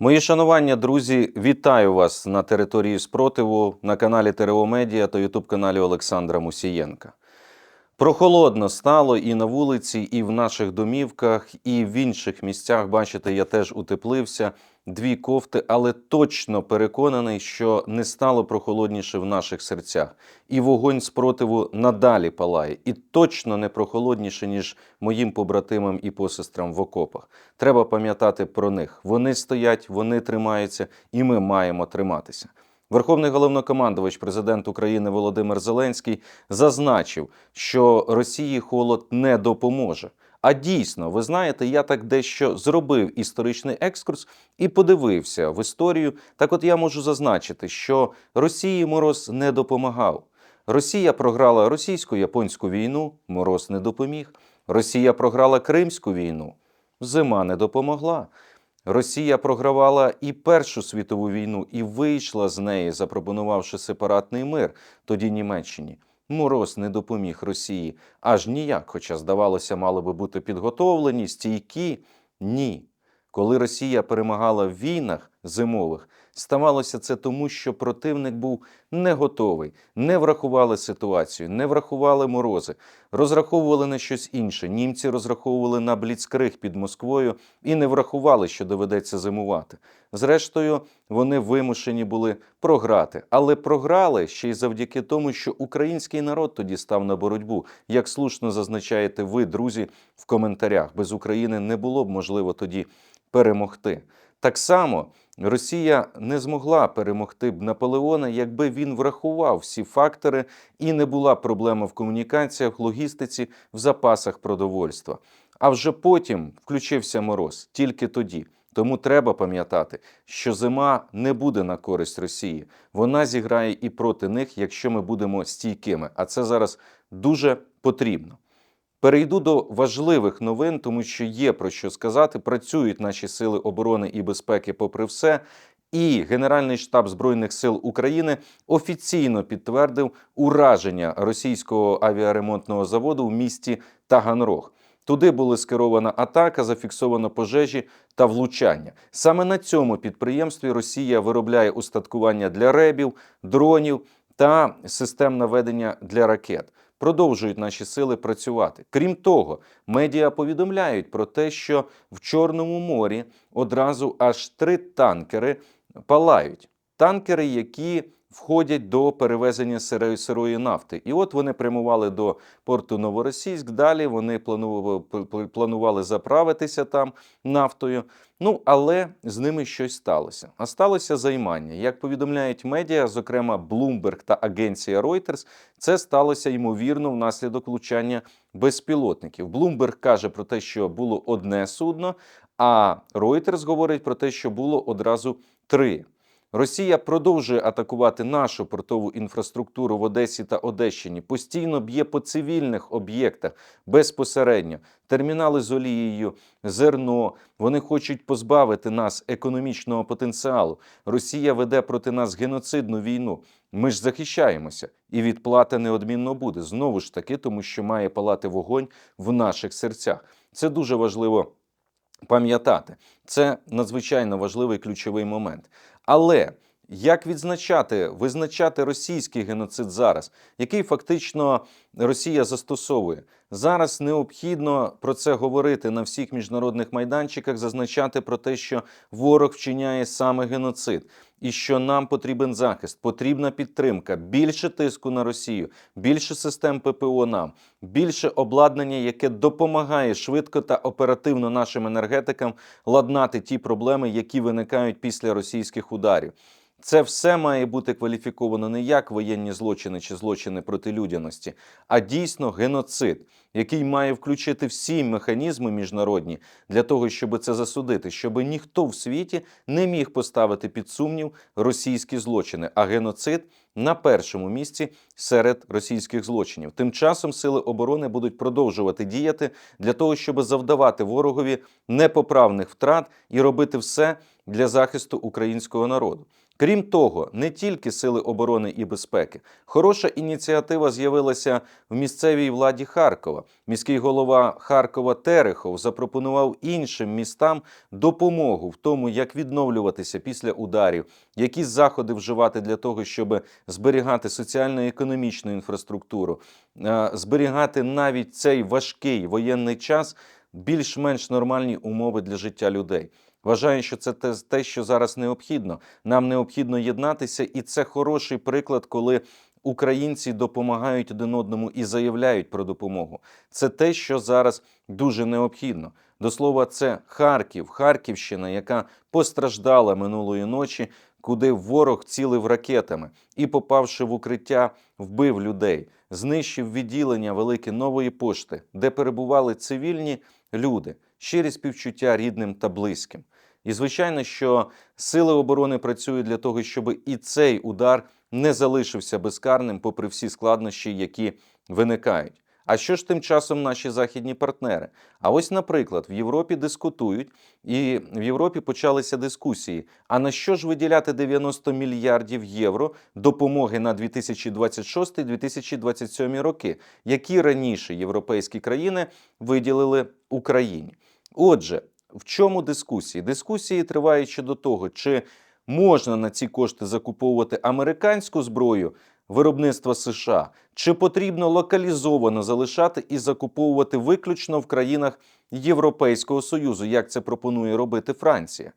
Мої шанування, друзі, вітаю вас на території спротиву на каналі ТРО Медіа та Ютуб-каналі Олександра Мусієнка. Прохолодно стало і на вулиці, і в наших домівках, і в інших місцях. Бачите, я теж утеплився. Дві кофти, але точно переконаний, що не стало прохолодніше в наших серцях. І вогонь спротиву надалі палає, і точно не прохолодніше, ніж моїм побратимам і посестрам в окопах. Треба пам'ятати про них. Вони стоять, вони тримаються, і ми маємо триматися. Верховний головнокомандувач, президент України Володимир Зеленський, зазначив, що Росії холод не допоможе. А дійсно, ви знаєте, я так дещо зробив історичний екскурс і подивився в історію. Так, от я можу зазначити, що Росії мороз не допомагав. Росія програла російсько-японську війну, мороз не допоміг. Росія програла Кримську війну, зима не допомогла. Росія програвала і Першу світову війну і вийшла з неї, запропонувавши сепаратний мир тоді Німеччині. Мороз не допоміг Росії аж ніяк, хоча, здавалося, мали би бути підготовлені, стійкі. Ні. Коли Росія перемагала в війнах зимових, ставалося це тому, що противник був не готовий, не врахували ситуацію, не врахували морози, розраховували на щось інше. Німці розраховували на бліцкриг під Москвою і не врахували, що доведеться зимувати. Зрештою, вони вимушені були програти, але програли ще й завдяки тому, що український народ тоді став на боротьбу. Як слушно зазначаєте ви, друзі, в коментарях, без України не було б можливо тоді перемогти. Так само Росія не змогла перемогти б Наполеона, якби він врахував всі фактори і не була проблема в комунікаціях, логістиці, в запасах продовольства. А вже потім включився мороз тільки тоді. Тому треба пам'ятати, що зима не буде на користь Росії. Вона зіграє і проти них, якщо ми будемо стійкими. А це зараз дуже потрібно. Перейду до важливих новин, тому що є про що сказати. Працюють наші сили оборони і безпеки, попри все. І Генеральний штаб Збройних сил України офіційно підтвердив ураження російського авіаремонтного заводу в місті Таганрог. Туди була скерована атака, зафіксовано пожежі та влучання. Саме на цьому підприємстві Росія виробляє устаткування для ребів, дронів та систем наведення для ракет. Продовжують наші сили працювати. Крім того, медіа повідомляють про те, що в Чорному морі одразу аж три танкери палають. Танкери, які входять до перевезення сирої, сирої нафти. І от вони прямували до порту Новоросійськ. Далі вони планували, заправитися там нафтою. Ну, але з ними щось сталося. А сталося займання. Як повідомляють медіа, зокрема Bloomberg та агенція Reuters, це сталося ймовірно внаслідок влучання безпілотників. Bloomberg каже про те, що було одне судно, а Reuters говорить про те, що було одразу три. Росія продовжує атакувати нашу портову інфраструктуру в Одесі та Одещині, постійно б'є по цивільних об'єктах безпосередньо. Термінали з олією, зерно. Вони хочуть позбавити нас економічного потенціалу. Росія веде проти нас геноцидну війну. Ми ж захищаємося, і відплата неодмінно буде знову ж таки, тому що має палати вогонь в наших серцях. Це дуже важливо пам'ятати. Це надзвичайно важливий ключовий момент. Але як відзначати, визначати російський геноцид зараз, який фактично Росія застосовує? Зараз необхідно про це говорити на всіх міжнародних майданчиках, зазначати про те, що ворог вчиняє саме геноцид, і що нам потрібен захист, потрібна підтримка, більше тиску на Росію, більше систем ППО нам, більше обладнання, яке допомагає швидко та оперативно нашим енергетикам ладнати ті проблеми, які виникають після російських ударів. Це все має бути кваліфіковано не як воєнні злочини чи злочини проти людяності, а дійсно геноцид, який має включити всі механізми міжнародні для того, щоб це засудити, щоб ніхто в світі не міг поставити під сумнів російські злочини, а геноцид на першому місці серед російських злочинів. Тим часом сили оборони будуть продовжувати діяти для того, щоб завдавати ворогові непоправних втрат і робити все для захисту українського народу. Крім того, не тільки сили оборони і безпеки. Хороша ініціатива з'явилася в місцевій владі Харкова. Міський голова Харкова Терехов запропонував іншим містам допомогу в тому, як відновлюватися після ударів, які заходи вживати для того, щоб зберігати соціально-економічну інфраструктуру, е, зберігати навіть цей важкий воєнний час більш-менш нормальні умови для життя людей. Вважаю, що це те, що зараз необхідно. Нам необхідно єднатися, і це хороший приклад, коли українці допомагають один одному і заявляють про допомогу. Це те, що зараз дуже необхідно. До слова, це Харків, Харківщина, яка постраждала минулої ночі, куди ворог цілив ракетами і, попавши в укриття, вбив людей, знищив відділення велике нової пошти, де перебували цивільні люди, щирі співчуття рідним та близьким. І звичайно, що сили оборони працюють для того, щоб і цей удар не залишився безкарним, попри всі складнощі, які виникають. А що ж тим часом наші західні партнери? А ось, наприклад, в Європі дискутують, і в Європі почалися дискусії. А на що ж виділяти 90 мільярдів євро допомоги на 2026-2027 роки, які раніше європейські країни виділили Україні? Отже, в чому дискусії? Дискусії тривають щодо того, чи можна на ці кошти закуповувати американську зброю виробництва США, чи потрібно локалізовано залишати і закуповувати виключно в країнах Європейського Союзу, як це пропонує робити Франція.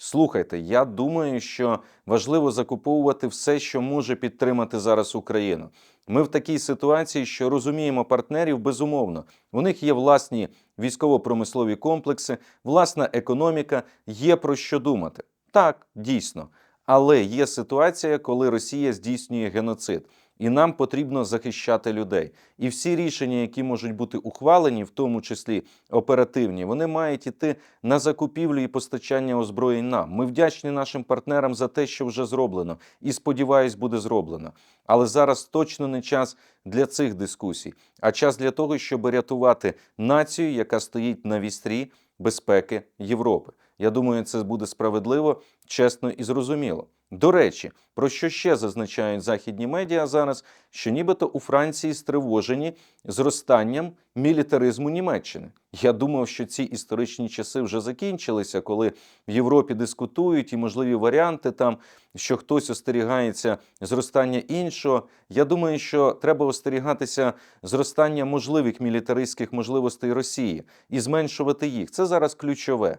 Слухайте, я думаю, що важливо закуповувати все, що може підтримати зараз Україну. Ми в такій ситуації, що розуміємо партнерів безумовно. У них є власні військово-промислові комплекси, власна економіка, є про що думати. Так, дійсно. Але є ситуація, коли Росія здійснює геноцид, і нам потрібно захищати людей. І всі рішення, які можуть бути ухвалені, в тому числі оперативні, вони мають іти на закупівлю і постачання озброєнь нам. Ми вдячні нашим партнерам за те, що вже зроблено, і сподіваюсь, буде зроблено. Але зараз точно не час для цих дискусій, а час для того, щоб рятувати націю, яка стоїть на вістрі безпеки Європи. Я думаю, це буде справедливо, чесно і зрозуміло. До речі, про що ще зазначають західні медіа зараз, що нібито у Франції стривожені зростанням мілітаризму Німеччини. Я думав, що ці історичні часи вже закінчилися, коли в Європі дискутують і можливі варіанти там, що хтось остерігається зростання іншого. Я думаю, що треба остерігатися зростання можливих мілітаристських можливостей Росії і зменшувати їх. Це зараз ключове.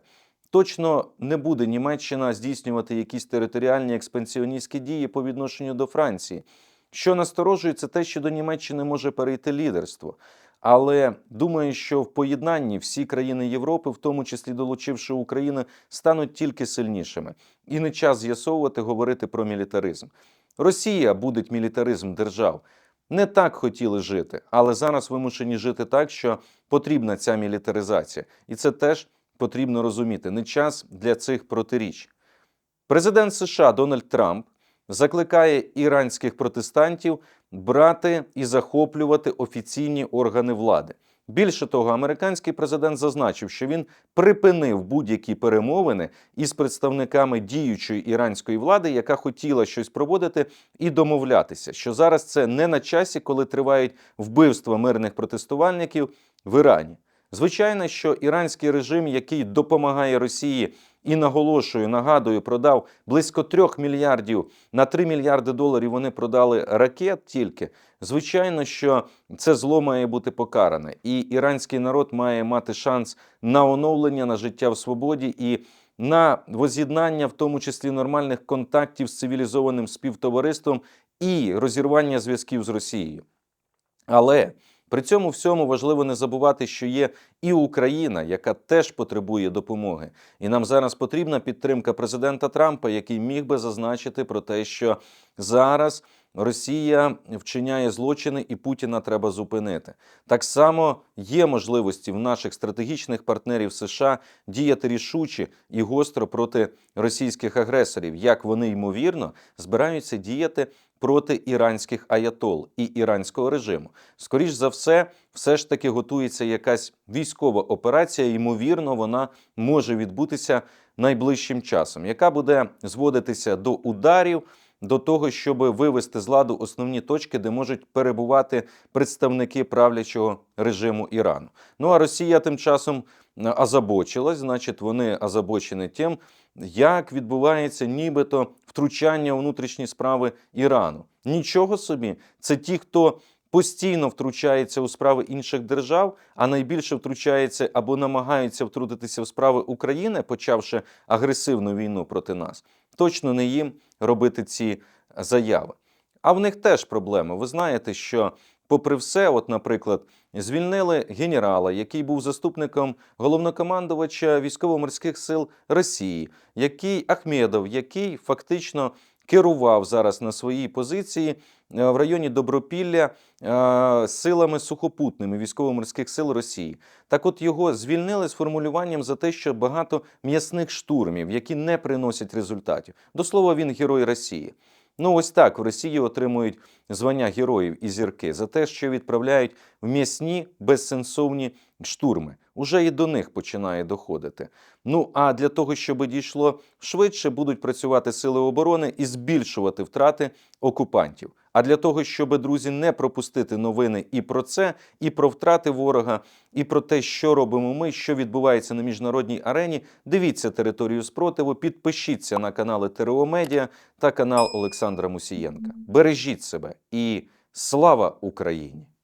Точно не буде Німеччина здійснювати якісь територіальні експансіоністські дії по відношенню до Франції. Що насторожує, це те, що до Німеччини може перейти лідерство. Але думаю, що в поєднанні всі країни Європи, в тому числі долучивши Україну, стануть тільки сильнішими. І не час з'ясовувати, говорити про мілітаризм. Росія буде мілітаризм держав. Не так хотіли жити, але зараз вимушені жити так, що потрібна ця мілітаризація. І це теж потрібно розуміти. Не час для цих протиріч. Президент США Дональд Трамп закликає іранських протестантів брати і захоплювати офіційні органи влади. Більше того, американський президент зазначив, що він припинив будь-які перемовини із представниками діючої іранської влади, яка хотіла щось проводити і домовлятися, що зараз це не на часі, коли тривають вбивства мирних протестувальників в Ірані. Звичайно, що іранський режим, який допомагає Росії і наголошую, нагадую, продав близько трьох мільярдів на 3 мільярди доларів. Вони продали ракет тільки. Звичайно, що це зло має бути покаране, і іранський народ має мати шанс на оновлення, на життя в свободі і на воз'єднання, в тому числі нормальних контактів з цивілізованим співтовариством і розірвання зв'язків з Росією. Але при цьому всьому важливо не забувати, що є і Україна, яка теж потребує допомоги. І нам зараз потрібна підтримка президента Трампа, який міг би зазначити про те, що зараз Росія вчиняє злочини і Путіна треба зупинити. Так само є можливості в наших стратегічних партнерів США діяти рішуче і гостро проти російських агресорів, як вони ймовірно збираються діяти проти іранських аятол і іранського режиму. Скоріш за все, все ж таки готується якась військова операція. Ймовірно, вона може відбутися найближчим часом, яка буде зводитися до ударів. До того, щоб вивести з ладу основні точки, де можуть перебувати представники правлячого режиму Ірану. Ну а Росія тим часом озабочилась, значить, вони озабочені тим, як відбувається нібито втручання у внутрішні справи Ірану. Нічого собі, це ті, хто постійно втручається у справи інших держав, а найбільше втручається або намагаються втрутитися в справи України, почавши агресивну війну проти нас. Точно не їм робити ці заяви. А в них теж проблеми. Ви знаєте, що, попри все, от, наприклад, звільнили генерала, який був заступником головнокомандувача військово-морських сил Росії, який Ахмедов, який фактично керував зараз на своїй позиції е, в районі Добропілля е, силами сухопутними військово-морських сил Росії. Так от його звільнили з формулюванням за те, що багато м'ясних штурмів, які не приносять результатів. До слова, він герой Росії. Ну, ось так в Росії отримують звання героїв і зірки за те, що відправляють в м'ясні безсенсовні штурми. Уже і до них починає доходити. Ну а для того, щоб дійшло швидше, будуть працювати сили оборони і збільшувати втрати окупантів. А для того, щоб друзі не пропустити новини і про це, і про втрати ворога, і про те, що робимо ми, що відбувається на міжнародній арені, дивіться територію спротиву, підпишіться на канали ТРО Медіа та канал Олександра Мусієнка. Бережіть себе і слава Україні!